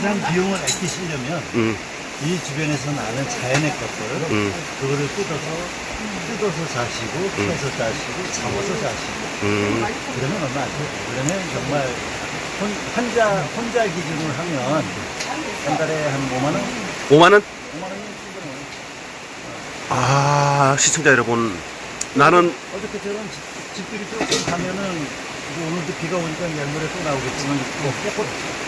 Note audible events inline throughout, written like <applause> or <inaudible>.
가장 비용을 아끼시려면 음, 이 주변에서 나는 자연의 것들 음, 그거를 뜯어서 뜯어서 자시고 펴서 자시고 잡아서 자시고 음. 그러면 얼마 안 돼요. 그러면 정말 혼, 혼자 혼자 기준으로 하면 한 달에 한 5만 원, 5만 원? 5만 원이 충분해요. 아, 시청자 여러분. 나는 어저께처럼 집, 집들이 조금 가면은 이제 오늘도 비가 오니까 열물에 또 나오겠지만 뭐 깨끗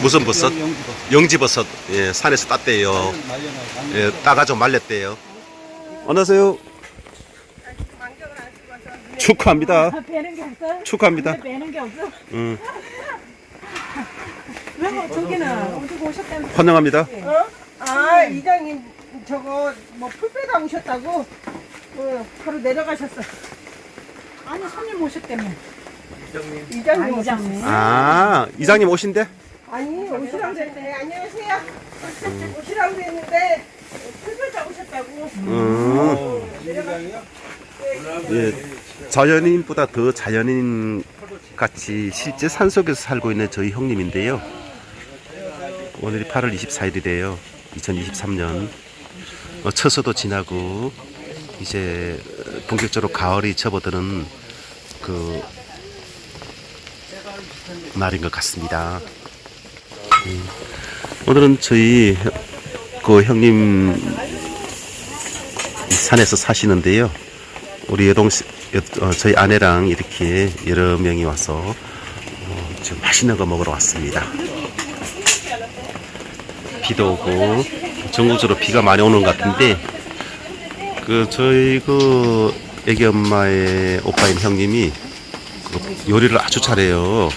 무슨 버섯? 영지버 영지버섯. 예, 산에서 땄대요. 예, 따가지고 말렸대요. 안녕하세요. 축하합니다. 배는 게 없어? 축하합니다. 근데 배는 게 없어? 음, 왜 뭐, 저기는 어디 오셨다면서? 환영합니다. 어? 아, 이장님 저거 뭐 풀빼다 오셨다고? 어, 바로 내려가셨어. 아니, 손님 오셨다며. 이장님 아, 이장님. 아, 이장님 오신대? 아니, 오시라고 그랬는데, 안녕하세요. 오시라고 그랬는데, 풀빼다 오셨다고. 음, 예, 자연인보다 더 자연인 같이 실제 산 속에서 살고 있는 저희 형님인데요. 오늘이 8월 24일이래요. 2023년. 어, 처서도 지나고, 이제 본격적으로 가을이 접어드는 그 날인 것 같습니다. 음, 오늘은 저희 그 형님 산에서 사시는데요. 우리 여동 어, 저희 아내랑 이렇게 여러 명이 와서 어, 지금 맛있는 거 먹으러 왔습니다. 비도 오고 전국적으로 비가 많이 오는 것 같은데 그 저희 그 애기 엄마의 오빠인 형님이 그 요리를 아주 잘해요.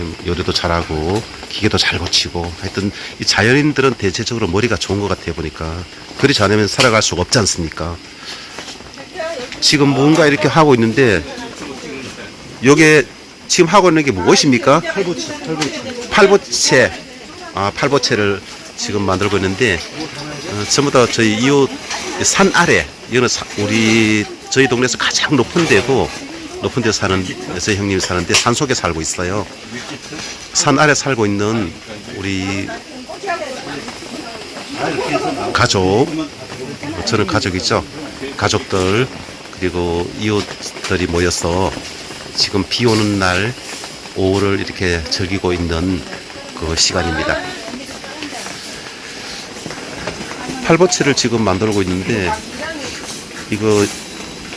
음, 요리도 잘하고 기계도 잘 고치고 하여튼 이 자연인들은 대체적으로 머리가 좋은 것 같아요 보니까 그렇지 않으면 살아갈 수가 없지 않습니까? 지금 뭔가 이렇게 하고 있는데 요게 지금 하고 있는 게 무엇입니까? 팔보치, 팔보치. 팔보채 아 팔보채를 지금 만들고 있는데 어, 전부 다 저희 이웃 산 아래 이거는 사- 우리 저희 동네에서 가장 높은 데고 높은 데 사는 저희 형님이 사는데 산 속에 살고 있어요. 산 아래 살고 있는 우리 가족 저는 가족이죠. 가족들 그리고 이웃들이 모여서 지금 비 오는 날 오후를 이렇게 즐기고 있는 그 시간입니다. 팔보채를 지금 만들고 있는데 이거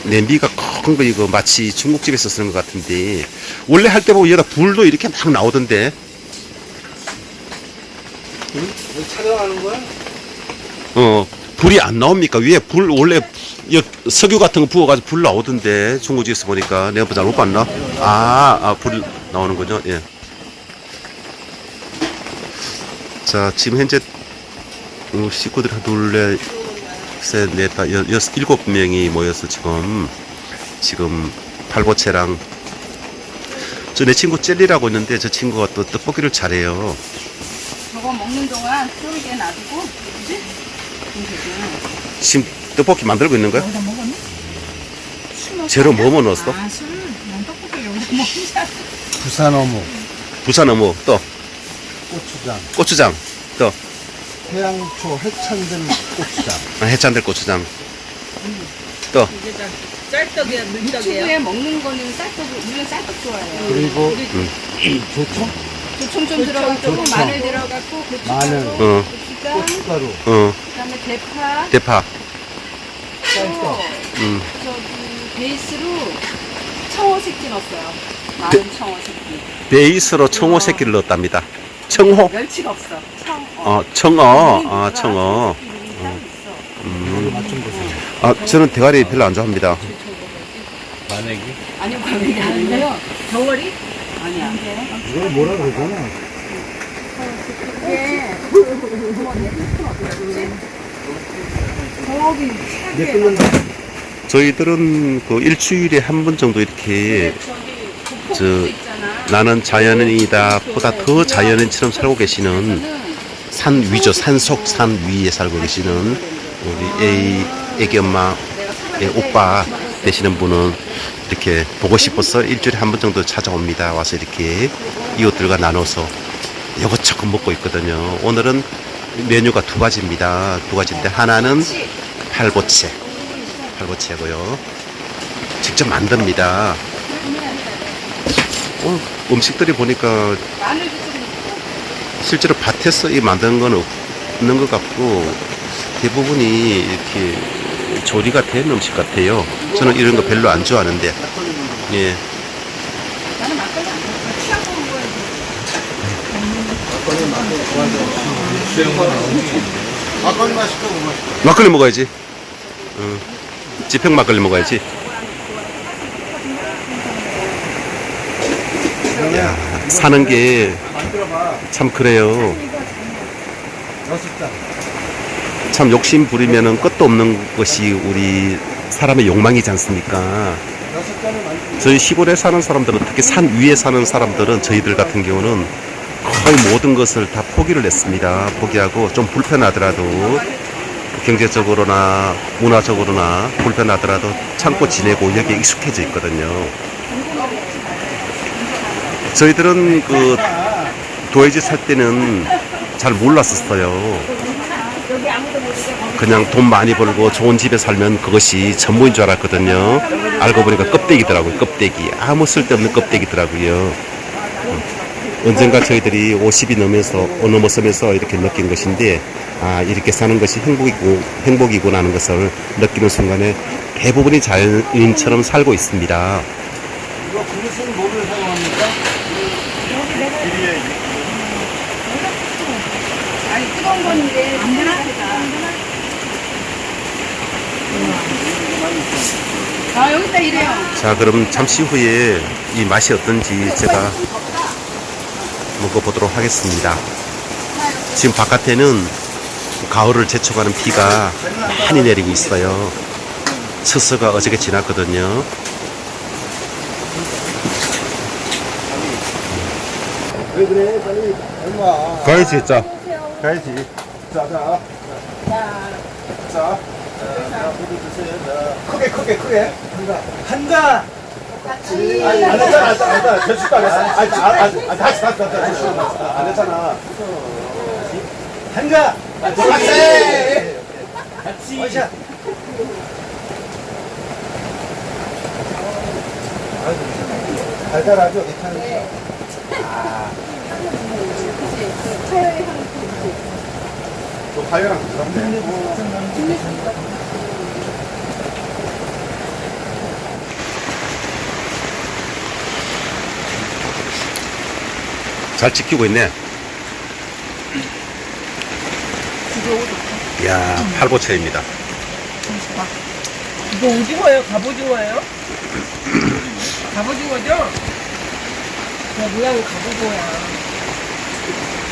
냄비가 큰거 이거 마치 중국집에서 쓰는 것 같은데. 원래 할 때 보면 여기다 불도 이렇게 막 나오던데. 촬영하는 거야? 어 불이 안 나옵니까? 위에 불 원래 여, 석유 같은 거 부어가지고 불 나오던데. 중국집에서 보니까. 내가 뭐 잘못 봤나? 아아불 나오는 거죠 예. 자 지금 현재 어, 식구들 둘, 셋, 넷, 다, 여, 여섯, 일곱 명이 모여서 지금, 지금 팔보채랑, 저 내 친구 젤리라고 있는데 저 친구가 또 떡볶이를 잘해요. 저거 먹는 동안 쫄게 놔두고 그지? 지금 떡볶이 만들고 있는 거야? 여기다 먹었니? 재료 뭐뭐 넣었어? 아, 술. 난 떡볶이 여기다 먹자. 부산 어묵, 부산 어묵, 또, 고추장, 고추장, 또, 태양초 해찬된 고추장. 아, 해찬들 고추장, 또, 짤떡이야 유튜브에 먹는 거는 쌀떡 우리는 쌀떡 좋아해요 그리고 조청, 조청 좀 들어가고 조청. 마늘 들어갔고 고춧가루 마늘. 어, 고추장 고춧가루, 어, 그다음에 대파 대파, 또 음, 저기 베이스로 청어 새끼 넣었어요 마른 청어 새끼 베이스로 청어 새끼를 넣었답니다. 청호? 멸치가 없어 청어 어, 청어, 아, 청어. 어. 음. 맛좀 보세요. 아, 저는 대가리 별로 안 좋아합니다. 만약에 아니요 그게 아니고요 덩어리? 아니야 이걸 뭐라 그러잖아. 이게 끓는다. 저희들은 그 일주일에 한 번 정도 이렇게 저 나는 자연인이다 보다 더 자연인처럼 살고 계시는 산 위죠 산 속 산 위에 살고 계시는 우리 애 애기 엄마 애 오빠 되시는 분은 이렇게 보고 싶어서 일주일에 한 번 정도 찾아옵니다 와서 이렇게 이웃들과 나눠서 이것저것 먹고 있거든요. 오늘은 메뉴가 두 가지입니다. 두 가지인데 하나는 팔보채, 팔보채고요. 직접 만듭니다. 어, 음식들이 보니까 실제로 밭에서 이 만드는 건 없는 것 같고 대부분이 이렇게 조리가 된 음식 같아요. 저는 이런 거 별로 안 좋아하는데, 예. 막걸리 뭐 마실까? 막걸리 먹어야지. 응. 지평 막걸리 먹어야지. 야, 사는 게 참. 그래요. 잔. 참 욕심 부리면은 끝도 없는 것이 우리 사람의 욕망이지 않습니까? 저희 시골에 사는 사람들은 특히 산 위에 사는 사람들은 저희들 같은 경우는 거의 모든 것을 다 포기를 했습니다. 포기하고 좀 불편하더라도 경제적으로나 문화적으로나 불편하더라도 참고 지내고 여기에 익숙해져 있거든요. 저희들은 그 도해지 살 때는 잘 몰랐었어요. 그냥 돈 많이 벌고 좋은 집에 살면 그것이 전부인 줄 알았거든요. 알고 보니까 껍데기더라고요. 껍데기. 아무 쓸데없는 껍데기더라고요. 언젠가 저희들이 50이 넘어서 어, 넘어서면서 이렇게 느낀 것인데 아 이렇게 사는 것이 행복이고 행복이구나 하는 것을 느끼는 순간에 대부분이 자연인처럼 살고 있습니다. 이거 그릇은 뭐를 사용합니까? 뜨거운 건데 안 되나? 아 여기다 이래요. 자 그럼 잠시 후에 이 맛이 어떤지 제가 먹어보도록 하겠습니다. 지금 바깥에는 가을을 제쳐가는 비가 많이 내리고 있어요. 처서가 어저께 지났거든요. 왜 그래? 빨리 얼마? 가야지, 자. 가야지. 자, 자. 자. 자. 자, 모두 드세요. 자. 크게, 크게, 크게. 한가. 같이. 아니, 안 했잖아, 안 했잖아. 안 했잖아. 결실도 안 했어. 아니, 아, 아, 아, 다시, 다시, 다시, 다시. 안 했잖아. 한가. 같이. 같이. 원샷. 달달하죠? 괜찮으죠? 또 화요랑 부드럽네. 잘 지키고 있네. 이야, 팔보채입니다. 이거 오징어예요? 갑오징어예요? <clears throat> 갑오징어죠? 야, 모양이 갑오징어야.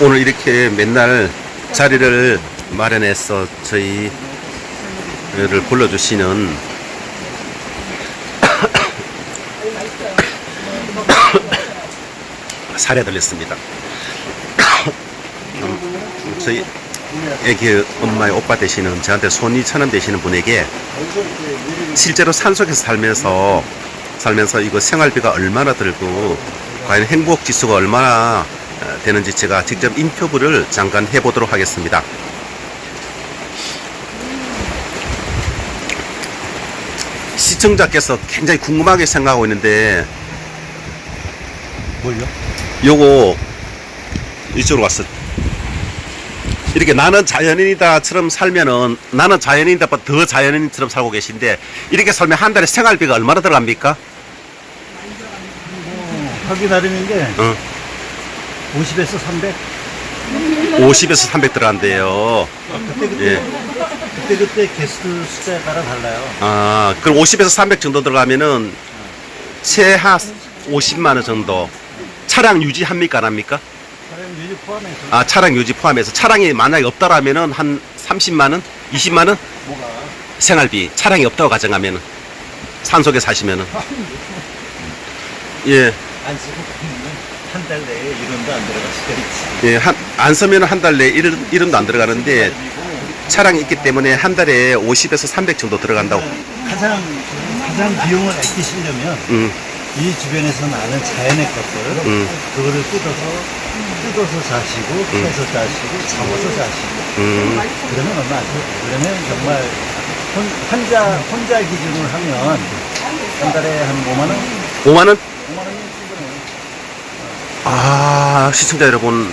오늘 이렇게 맨날 자리를 마련해서 저희를 불러주시는 <coughs> 사례 들렸습니다. 음, <coughs> 저희 애기 엄마의 오빠 되시는 저한테 손이 천원 되시는 분에게 실제로 산속에서 살면서 살면서 이거 생활비가 얼마나 들고 과연 행복 지수가 얼마나 어, 되는지 제가 직접 인터뷰를 잠깐 해보도록 하겠습니다. 시청자께서 굉장히 궁금하게 생각하고 있는데 뭘요? 요거 이쪽으로 왔어. 이렇게 나는 자연인이다처럼 살면은 나는 자연인이다보다 더 자연인처럼 살고 계신데 이렇게 살면 한 달에 생활비가 얼마나 들어갑니까? 하기 나름인데 어. 50에서 300. 50에서 300 들어간대요. 그때 그때 예. 그때 그때 게스트 숫자에 따라 달라요. 아, 그럼 50에서 300 정도 들어가면은 최하 50만 원 정도. 차량 유지합니까, 안 합니까? 사람 유지 포함해서 아, 차량 유지 포함해서 차량이 만약에 없다라면은 한 30만 원, 20만 원 뭐가 생활비 차량이 없다고 가정하면은 산속에 사시면은 예, 안 쓰고 한달 내에 1원도 안 들어갈 수가 있지. 예, 한, 안 쓰면 한 달 내에 1원, 1원도 안 들어가는데 차량이 있기 때문에 한 달에 50에서 300 정도 들어간다고. 가장 가장 비용을 아끼시려면 음, 이 주변에서 나는 자연의 것들 음. 그거를 뜯어서 뜯어서 자시고 해서 자시고 잡아서 자시고 음, 그러면 얼마 안 돼요. 그러면 정말 혼, 혼자 혼자 기준으로 하면 한 달에 한 5만 원, 5만 원? 5만 원이면 충분해요. 아, 시청자 여러분,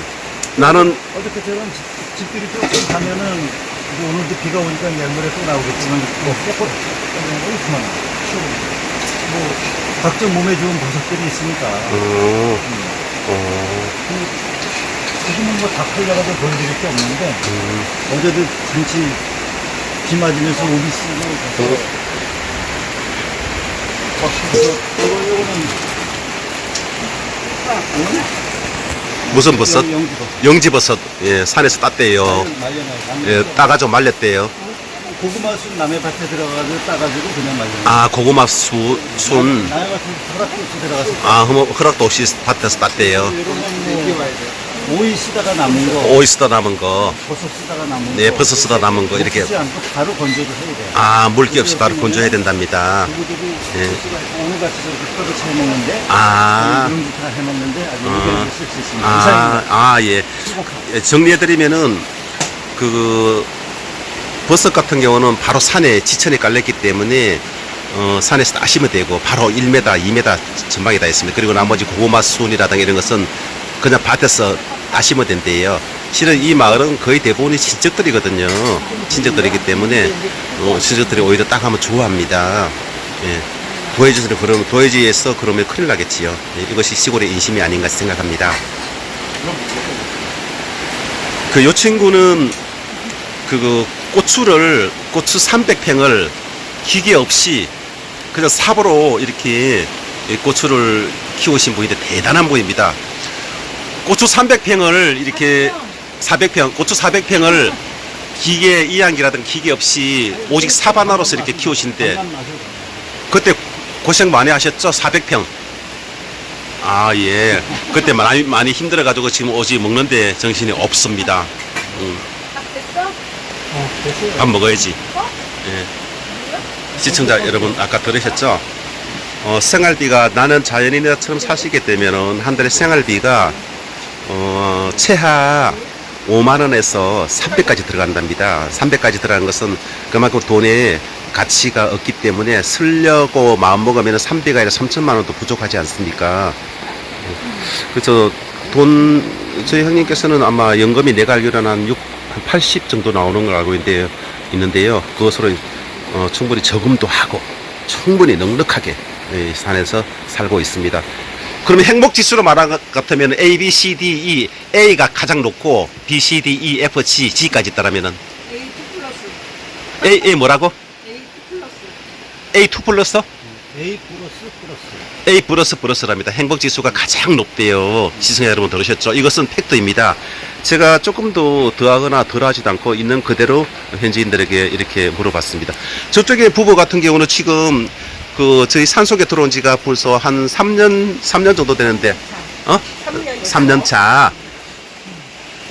나는 어저께 저런 집- 집들이 조금 가면은 뭐 오늘도 비가 오니까 내일모레 또 나오겠지만 뭐 깨끗 이렇게만 뭐 각종 몸에 좋은 버섯들이 있으니까. 어, 어, 지금은 뭐다 팔려가지고 보여드릴 게 없는데 음, 어제도 잠시 비 맞으면서 오비 쓰고 가서 막 그래서 이거 이거는 무슨 버섯? 영지버 영지 버섯, 예, 산에서 땄대요. 예, 따가지고 말렸대요. 고구마 순 남의 밭에 들어가서 따가지고 그냥 말려놔요. 아, 고구마 수, 순, 나의 같은 허락도시 들어가서 아, 허- 허락도 없이 밭에서 땄대요. 이런 뭐 오이 쓰다가 남은 거, 오이 쓰다 남은 거, 버섯 쓰다가 남은 네, 거, 버섯 쓰다 남은 거, 이렇게. 먹지 않고 바로 건조를 해야 돼. 아, 물기 없이 바로 건조해야 된답니다. 예. 오늘같이 저렇게 뼈도 해 먹는데, 아. 이런 짓다 해 먹는데 아주 아. 의견을 쓸수 있습니다. 아, 이상입니다. 아, 예. 예, 정리해드리면은, 그, 버섯 같은 경우는 바로 산에, 지천에 깔렸기 때문에, 어, 산에서 따시면 되고, 바로 1m, 2m 전방에 다 있습니다. 그리고 나머지 고구마 순이라든가 이런 것은 그냥 밭에서 따시면 된대요. 실은 이 마을은 거의 대부분이 친척들이거든요. 친척들이기 때문에, 어, 친척들이 오히려 딱 하면 좋아합니다. 예. 도해지에서 그러면, 도해지에서 그러면 큰일 나겠지요. 예, 이것이 시골의 인심이 아닌가 생각합니다. 그 요 친구는 그 고추를 고추 300평을 기계 없이 그냥 삽으로 이렇게 이 고추를 키우신 분인데 대단한 분입니다. 고추 300평을 이렇게 400평 고추 400평을 기계 이양기라든 기계 없이 오직 삽 하나로서 이렇게 키우시는데 그때 고생 많이 하셨죠? 400평. 아, 예. 그때 많이, 많이 힘들어가지고 지금 오지 먹는데 정신이 없습니다. 음. 밥 먹어야지. 예. 시청자 여러분, 아까 들으셨죠? 어, 생활비가 나는 자연인처럼 사시게 되면은 한 달에 생활비가 어, 최하 5만원에서 300까지 들어간답니다. 300까지 들어간 것은 그만큼 돈의 가치가 없기 때문에 쓰려고 마음먹으면 300이 아니라 3천만 원도 부족하지 않습니까? 그래서 돈, 저희 형님께서는 아마 연금이 내가 알기로는 한 6, 한 80 정도 나오는 걸 알고 있는데요. 있는데요. 그것으로 어, 충분히 저금도 하고 충분히 넉넉하게 예, 산에서 살고 있습니다. 그러면 행복 지수로 말한 것 같으면 A, B, C, D, E, A가 가장 높고 B, C, D, E, F, G, G까지 있다라면은 A2 플러스. A, A 뭐라고? A2 플러스. A2 플러스? A 플러스 플러스. A 플러스 플러스랍니다. 행복 지수가 가장 높대요. 시청자 여러분 들으셨죠? 이것은 팩트입니다. 제가 조금 더 더하거나 덜하지도 않고 있는 그대로 현지인들에게 이렇게 물어봤습니다. 저쪽에 부부 같은 경우는 지금 그 저희 산 속에 들어온 지가 벌써 한 3년 3년 정도 되는데 어? 3년 차.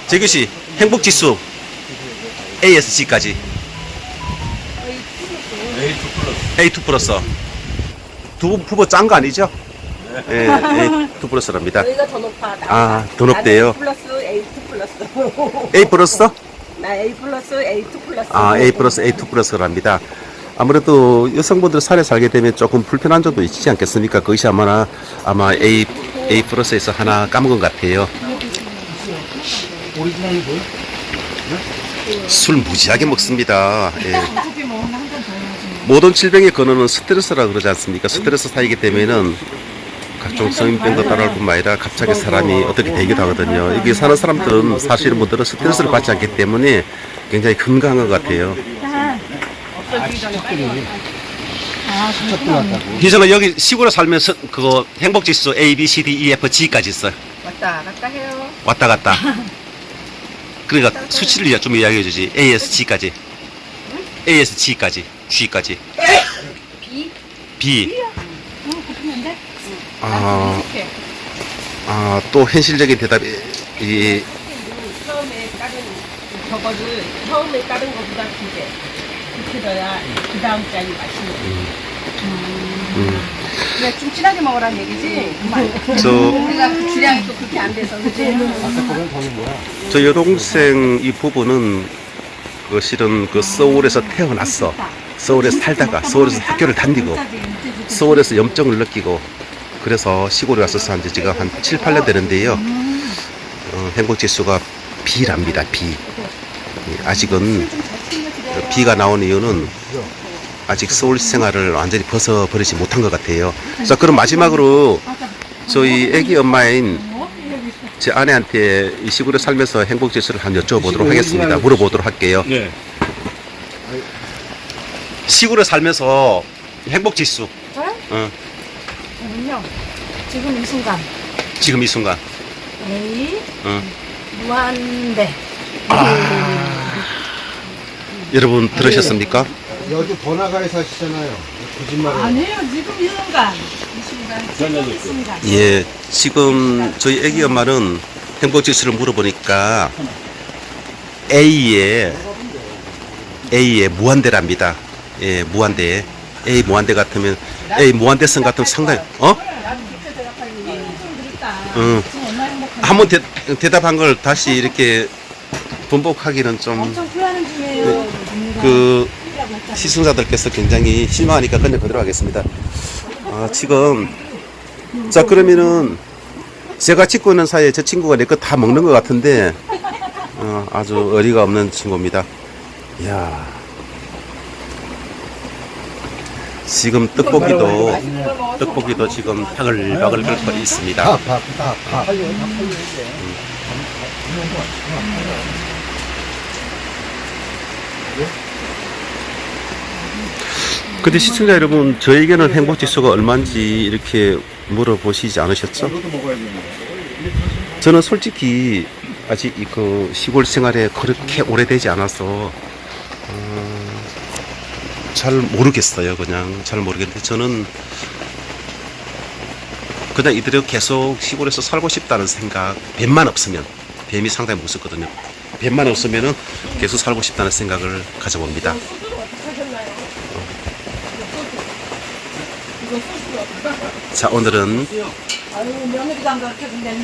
재규 씨 행복 지수 ASG까지 A2 플러스 두 부부 짠거 아니죠? 예, A2 플러스랍니다. 저희가 더 높아. 나. 아, 더 높대요. 나는 A 플러스 A2 플러스. A 플러스? 나 A 플러스 A2 플러스. 아, A 플러스, A2 플러스랍니다. 아무래도 여성분들 산에 살게 되면 조금 불편한 점도 있지 않겠습니까? 그것이 아마, 아마 A, A 플러스에서 하나 까먹은 것 같아요. 술 무지하게 먹습니다. 예. 모든 질병의 근원은 스트레스라 그러지 않습니까? 스트레스 사이기 때문에는 각종 성인병도 따라올 뿐만 아니라 갑자기 사람이 어떻게 되기도 하거든요. 여기 사는 사람들은 사실은 분들은 스트레스를 받지 않기 때문에 굉장히 건강한 것 같아요. 아, 그렇구나. 희정은 여기 시골에 살면서 그거 행복지수 A, B, C, D, E, F, G까지 있어요. 왔다 갔다 해요. 왔다 갔다. <laughs> 그러니까 수치를 좀 이야기해 주지. A, S, G까지. A, S, G까지. G까지. B. B. 어, 고픈데? 아, 아, 또 현실적인 대답이, 이, 처음에 다른 저거를 처음에 다른 거보다 두개 넣어야 그 다음 짤이 맛있는. 음, 그래 좀 진하게 먹으라는 얘기지. 저, 우리가 주량이 또 그렇게 안 돼서 그지. 저 여동생 이 부부는 그 실은 그 서울에서 태어났어. 서울에서 살다가 서울에서 학교를 다니고 서울에서 염증을 느끼고 그래서 시골에 와서 산 지 지금 한 7, 8년 되는데요. 어, 행복 지수가 B랍니다. B. 예, 아직은 그 B가 나온 이유는 아직 서울 생활을 완전히 벗어버리지 못한 것 같아요. 자, 그럼 마지막으로 저희 애기 엄마인 제 아내한테 이 시골에 살면서 행복 지수를 한 여쭤보도록 하겠습니다. 물어보도록 할게요. 네. 시골에 살면서 행복 지수. 저요? 어, 저는요. 지금 이 순간 지금 이 순간. A 어. 무한대 여러분 들으셨습니까? 여기 번화가에 사시잖아요. 거짓말이에요. 아니에요. 지금 이 순간 이 순간 지금 이 순간 예, 지금 저희 애기 엄마는 행복 지수를 물어보니까 A에 A에 무한대랍니다. 예, 무한대. A 무한대 같으면 A 무한대성 같으면 상당히 어? 응. 한번 대, 대답한 걸 다시 이렇게 번복하기는 좀 엄청 후회하는 중이에요. 그 시청자들께서 굉장히 실망하니까 그냥 그대로 하겠습니다. 아, 지금 자 그러면은 제가 찍고 있는 사이에 저 친구가 내 거 다 먹는 것 같은데 어, 아주 어리가 없는 친구입니다. 이야 지금 떡볶이도 떡볶이도 지금 바글바글 끓고 있습니다. 밥. 근데 시청자 여러분 저에게는 행복지수가 얼마인지 이렇게 물어보시지 않으셨죠? 저는 솔직히 아직 이 그 시골 생활에 그렇게 오래되지 않아서 어, 잘 모르겠어요. 그냥 잘 모르겠는데 저는 그냥 이대로 계속 시골에서 살고 싶다는 생각 뱀만 없으면 뱀이 상당히 무섭거든요. 뱀만 없으면은 계속 살고 싶다는 생각을 가져봅니다. 자 오늘은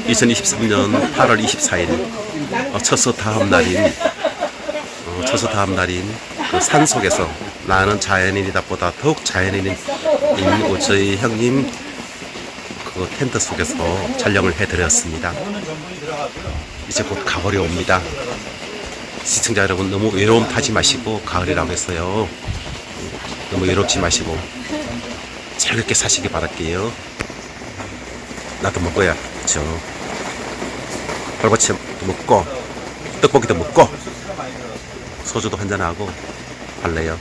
2023년 8월 24일 어, 처서 다음 날인 어, 처서 다음 날인 그 산 속에서 나는 자연인이다보다 더욱 자연인인 인 저희 형님 그 텐트 속에서 촬영을 해드렸습니다. 이제 곧 가을이 옵니다. 시청자 여러분 너무 외로움 타지 마시고 가을이라고 했어요. 너무 외롭지 마시고 즐겁게 사시기 바랄게요. 나도 먹어야 저 벌거치 먹고 떡볶이도 먹고 소주도 한잔하고 할래요.